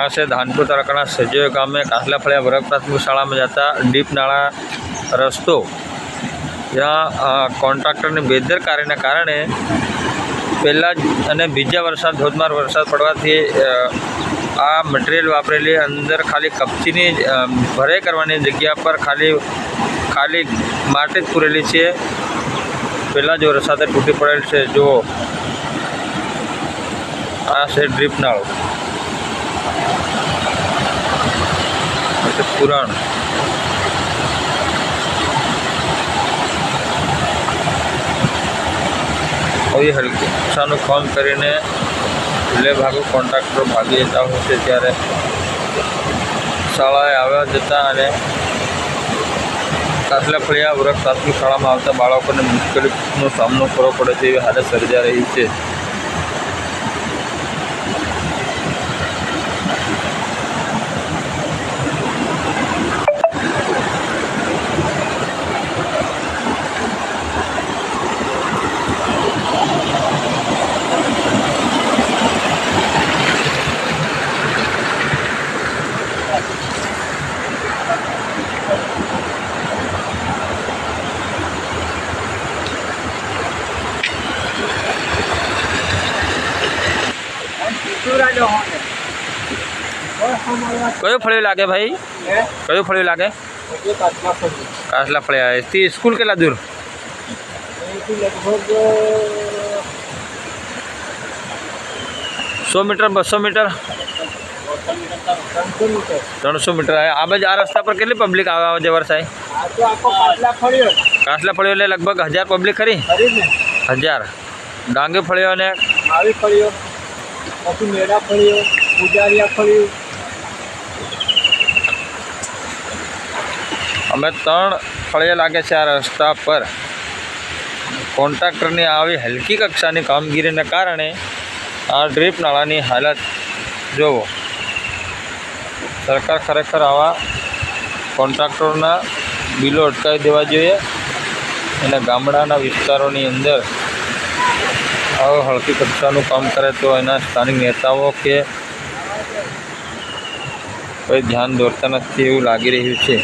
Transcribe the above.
આ છે ધાનપુર તાલુકાના સજોય ગામે કાસલા ફળિયા વર્ગ પ્રાથમિક શાળામાં જતા ડીપ નાળા રસ્તો. જ્યાં કોન્ટ્રાક્ટરની બેદરકારીને કારણે પહેલાં જ અને બીજા વરસાદ, ધોધમાર વરસાદ પડવાથી આ મટીરિયલ વાપરેલી અંદર ખાલી કપચીની ભરાઈ કરવાની જગ્યા પર ખાલી ખાલી માટી જ પૂરેલી છે. પહેલાં જ વરસાદે તૂટી પડેલ છે. જો આ છે ડ્રીપ આ છે પુરાણ. આવી હલકી નુકસાનનું કામ કરીને લે ભાગો કોન્ટ્રાક્ટરો ભાગી જતા હોય છે ત્યારે. શાળાએ આવ્યા જતા અને કાસલા ફળિયા વર્ગ પ્રાથમિક શાળામાં આવતા બાળકોને મુશ્કેલીનો સામનો કરવો પડે છે, એવી હાલત સર્જા રહી છે. કયો ફળિયો લાગે ભાઈ કયો ફળિયો લાગે કાસલા ફળિયા એથી સ્કૂલ કેટલા દૂર સો મીટર બસો મીટર ત્રણસો મીટર આ આ બાજુ આ રસ્તા પર કેટલી પબ્લિક આવે આવે જવર થાય કાસલા ફળિયો એટલે લગભગ હજાર પબ્લિક ખરી હજાર ડાંગી ફળિયો અને આવી ફળ્યો પછી મેળા ફળ્યો, પૂજારિયા ફળ્યું. અમે ત્રણ ફળિયા લાગે છે આ રસ્તા પર. કોન્ટ્રાક્ટરની આવી હલકી કક્ષાની કામગીરીને કારણે આ ડ્રીપ નાળાની હાલત જોવો. સરકાર ખરેખર આવા કોન્ટ્રાક્ટરોના બિલો અટકાવી દેવા જોઈએ. અને ગામડાના વિસ્તારોની અંદર આવું હલકી કક્ષાનું કામ કરે તો એના સ્થાનિક નેતાઓ કે કોઈ ધ્યાન દોરતા નથી એવું લાગી રહ્યું છે.